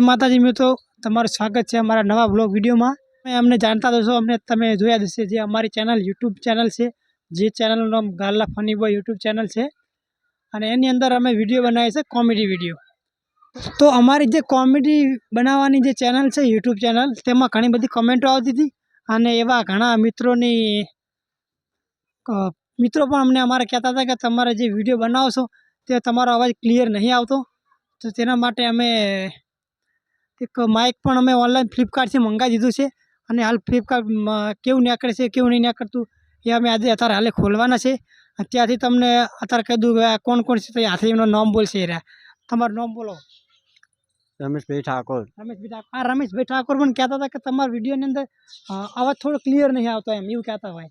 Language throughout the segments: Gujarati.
જય માતાજી મિત્રો, તમારું સ્વાગત છે અમારા નવા બ્લોગ વિડીયોમાં. તમે અમને જાણતા હશો, અમને તમે જોયા હશે, જે અમારી ચેનલ યુટ્યુબ ચેનલ છે, જે ચેનલનું નામ ગાલ્લા ફની બોય યુટ્યુબ ચેનલ છે. અને એની અંદર અમે વીડિયો બનાવીએ છે કોમેડી વીડિયો તો અમારી જે કોમેડી બનાવવાની જે ચેનલ છે યુટ્યુબ ચેનલ તેમાં ઘણી બધી કોમેન્ટો આવતી હતી. અને એવા ઘણા મિત્રોની મિત્રો પણ અમને અમારે કહેતા હતા કે તમારે જે વીડિયો બનાવો છો, તે તમારો અવાજ ક્લિયર નહીં આવતો. તો તેના માટે અમે એક માઇક પણ અમે ઓનલાઈન ફ્લિપકાર્ટથી મંગાવી દીધું છે અને હાલ ફ્લિપકાર્ટમાં કેવું નીકળે છે કેવું નહીં નીકળતું એ અમે આજે અત્યારે હાલે ખોલવાના છે. ત્યાંથી તમને અત્યારે કહી દઉં કે આ કોણ કોણ છે તો હાથે એમનું નામ બોલશે રહ્યા. તમારું નામ બોલો. રમેશભાઈ ઠાકોર. રમેશભાઈ ઠાકોર. આ રમેશભાઈ ઠાકોર પણ કહેતા હતા કે તમારા વિડીયોની અંદર અવાજ થોડો ક્લિયર નહીં આવતો એમ એવું કહેતા હોય.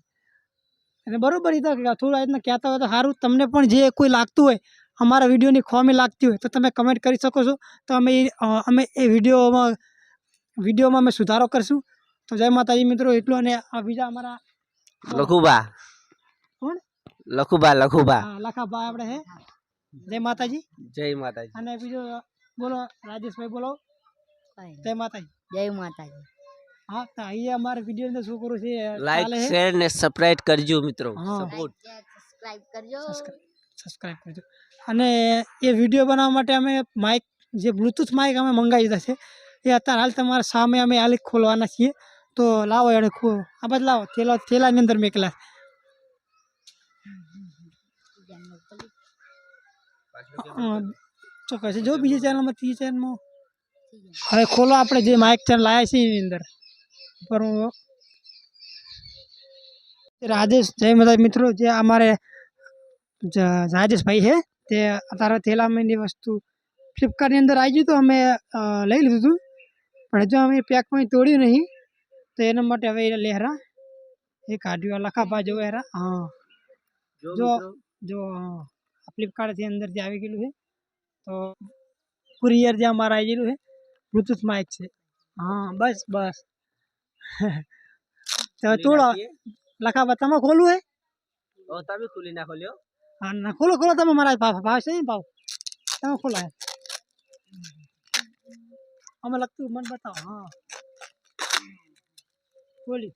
અને બરાબર એ તો કે થોડું રીતના કહેતા હોય તો સારું તમને પણ જે કોઈ લાગતું હોય અમારા વિડીયોની ખોમી લાગતી હોય તો તમે કમેન્ટ કરી શકો છો. તો અમે એ અમે એ વિડીયોમાં વિડીયોમાં અમે સુધારો કરશું. તો જય માતાજી મિત્રો એટલું અને આ બીજા અમારા લખુબા કોણ? લખુબા લખુબા લખાબા લખાભાઈ આપણે હે. જય માતાજી. જય માતાજી. અને બીજો બોલો રાજેશભાઈ બોલો. જય માતાજી. જય માતાજી. હા તો અહીંયા અમારા વીડિયો અંદર શું કરું છે? લાઈક શેર ને સબસ્ક્રાઇબ કરજો મિત્રો. સપોર્ટ સબસ્ક્રાઇબ કરજો. સબસ્ક્રાઈબ કરજો. અને એ વીડિયો બનાવવા માટે અમે માઇક જે બ્લૂટૂથ માઇક અમે મંગાવી દીધા છે, એ અત્યારે હાલ તમારા સામે અમે હાલ ખોલવાના છીએ. તો લાવો એને ખો આ બાજુ લાવો, થેલા થેલાની અંદર મેકલા ચોક્કસ. જો બીજી ચેનલમાં ત્રીજી ચેનલમાં હવે ખોલો આપણે જે માઇક ચેનલ લાવ્યા છીએ એની અંદર. પર હું રાજેશ જય માતા મિત્રો. જે અમારે જ- રાજેશભાઈ છે. તે અત્યારે થેલામાંની વસ્તુ ફ્લિપકાર્ટની અંદર આવી ગયું તો અમે અ, લઈ લીધું હતું. પણ હજુ અમે પેકમાં તોડ્યું નહીં. તો એના માટે હવે એ લહેરા એ કાઢ્યું આ લખાપા જો હેરા. હા. જો જો ફ્લિપકાર્ટથી અંદર જે આવી ગયેલું છે. તો કુરિયર જે અમારે આવી ગયેલું છે બ્લૂટૂથ માઇક છે. હા બસ બસ. તો તોડો. લખાપા તમે ખોલવું હે ઓ તમે ખોલી નાખો લ્યો. હા ના ખોલો ખોલો તમે મારા ભાવ ભાવ છે ભાવ? તમે ખોલો અમે લગતું મને બતાવો હા. ખોલી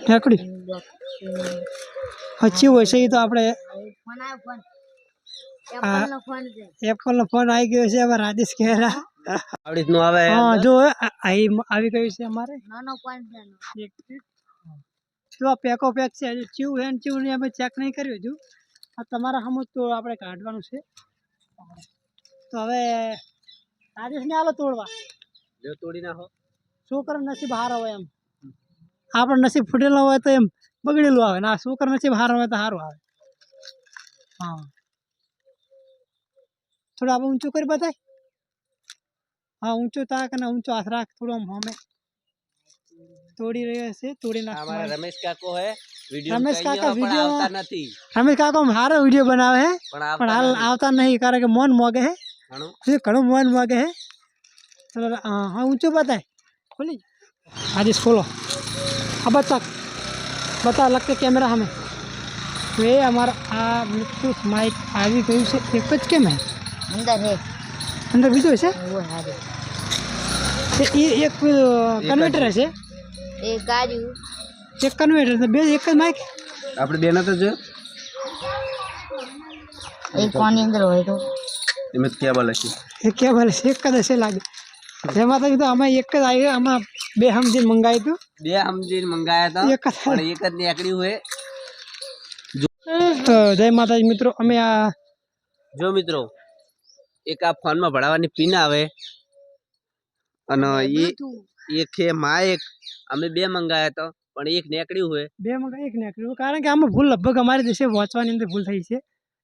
ઠેકડી હોય છે એ તો આપણે એપલનો ફોન આવી ગયો છે હવે રાજેશ કહેરા આવડી નું આવે હા જો આ- આ આવી ગયું છે અમારે. નાનો પોઈન્ટ છે એક જો આ પેકો પેક છે હજુ ચીવ હેન ને ને અમે ચેક નહીં કર્યું હજુ. આ તમારા સમજ તો આપણે કાઢવાનું છે. તો હવે રાજેશને આલો તોડવા. લ્યો તોડી નાખો. છોકરો નસીબ હારો હોય એમ. આપણે નસીબ ફૂટેલો હોય તો એમ બગડેલું આવે. ના આ નસીબ હારો હોય તો સારું આવે. હા. થોડું આપણે ઊંચું કરી બતાય. હા ઊંચું તાક અને ઊંચો હાથ રાખ થોડું આમ હોમે તોડી રહ્યો છે તોડી અમારા નાખવા રમેશ કાકો હે વિડિયો રમેશ કાકા પણ video આવતા નથી રમેશ કાકો સારો વીડિયો બનાવે હે પણ પણ હાલ આવતા આવતા નહીં કારણ કે મોન મોગે હે ઘણું હજુ ઘણું મોન મોગે હે ચલો હા હા ઊંચું બતાય ખોલી આજે ખોલો આ બતા બતા લગતે કેમેરા હમે તો એ અમારા આ બ્લૂટૂથ માઇક આવી ગયું છે એક જ કેમ હે અંદર હે અંદર બીજું છે એક કન્વર્ટર હશે? એક કન્વર્ટર બે એક જ માઇક આપણે બેના તો જો એ કોની અંદર હોય તો? એમ કેબલ હશે એ કેબલ છે એક જ હશે લાગે. જેમાં તો અમે એક જ આવી આમાં બે સમજીને મંગાવ્યું હતું બે સમજીને મંગાયા હતા એક જ પણ એક જ નીકળ્યું હોય. તો જય માતાજી મિત્રો અમે આ જો મિત્રો એક આ ફોનમાં ભરાવાની પિન આવે. અને એ એક છે માઇક અમે બે મંગાયા તો પણ એક નીકળ્યું હોય. બે મંગાય એક નાખ્યું કારણ કે આમાં ભૂલ લગભગ અમારી દેશે વાંચવાની અંદર ભૂલ થઈ છે.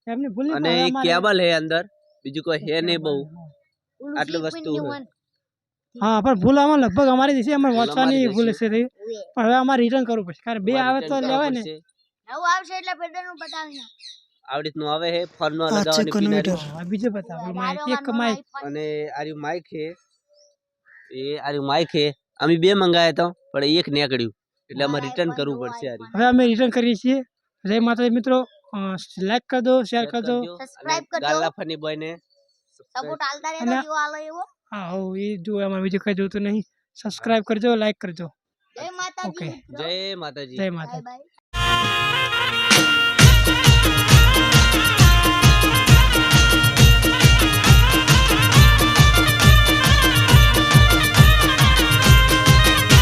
એમને ભૂલ અને એક કેબલ હે અંદર બીજું કોઈ હે નહીં બહુ. આટલી વસ્તુ હોય. હા પણ ભૂલ આમાં લગભગ અમારી દેશે અમારે વાંચવાની ભૂલ. હશે. થઈ પણ હવે અમારે રિટર્ન કરવું પડશે. કારણ બે આવે તો લેવાય ને. નવું આવશે એટલે પેટર્ન બતાવી આવી રીતનું આવે હે ફોનમાં આ લગાવવાની કન્વર્ટર બીજું બતાવો. માઇક એક માઇક અને આર્યું માઇક હે એ આર્યું માઇક હે અમે બે મંગાયા હતા પણ એક નીકળ્યું. એટલે અમે રિટર્ન કરવું પડશે આર્યું. હવે અમે રિટર્ન કરીએ છીએ. જય માતાજી મિત્રો. લાઈક કરી દો શેર કરી દો Subscribe કરજો. ગાલા ફની બોય ને સપોર્ટ આલતા રહેજો જો આલો એવો. હા હો એ જો અમાર બીજું કઈ જોતું નહીં. સબસ્ક્રાઇબ કરજો લાઈક કરજો. જય માતાજી. જય માતાજી. જય બાય બાય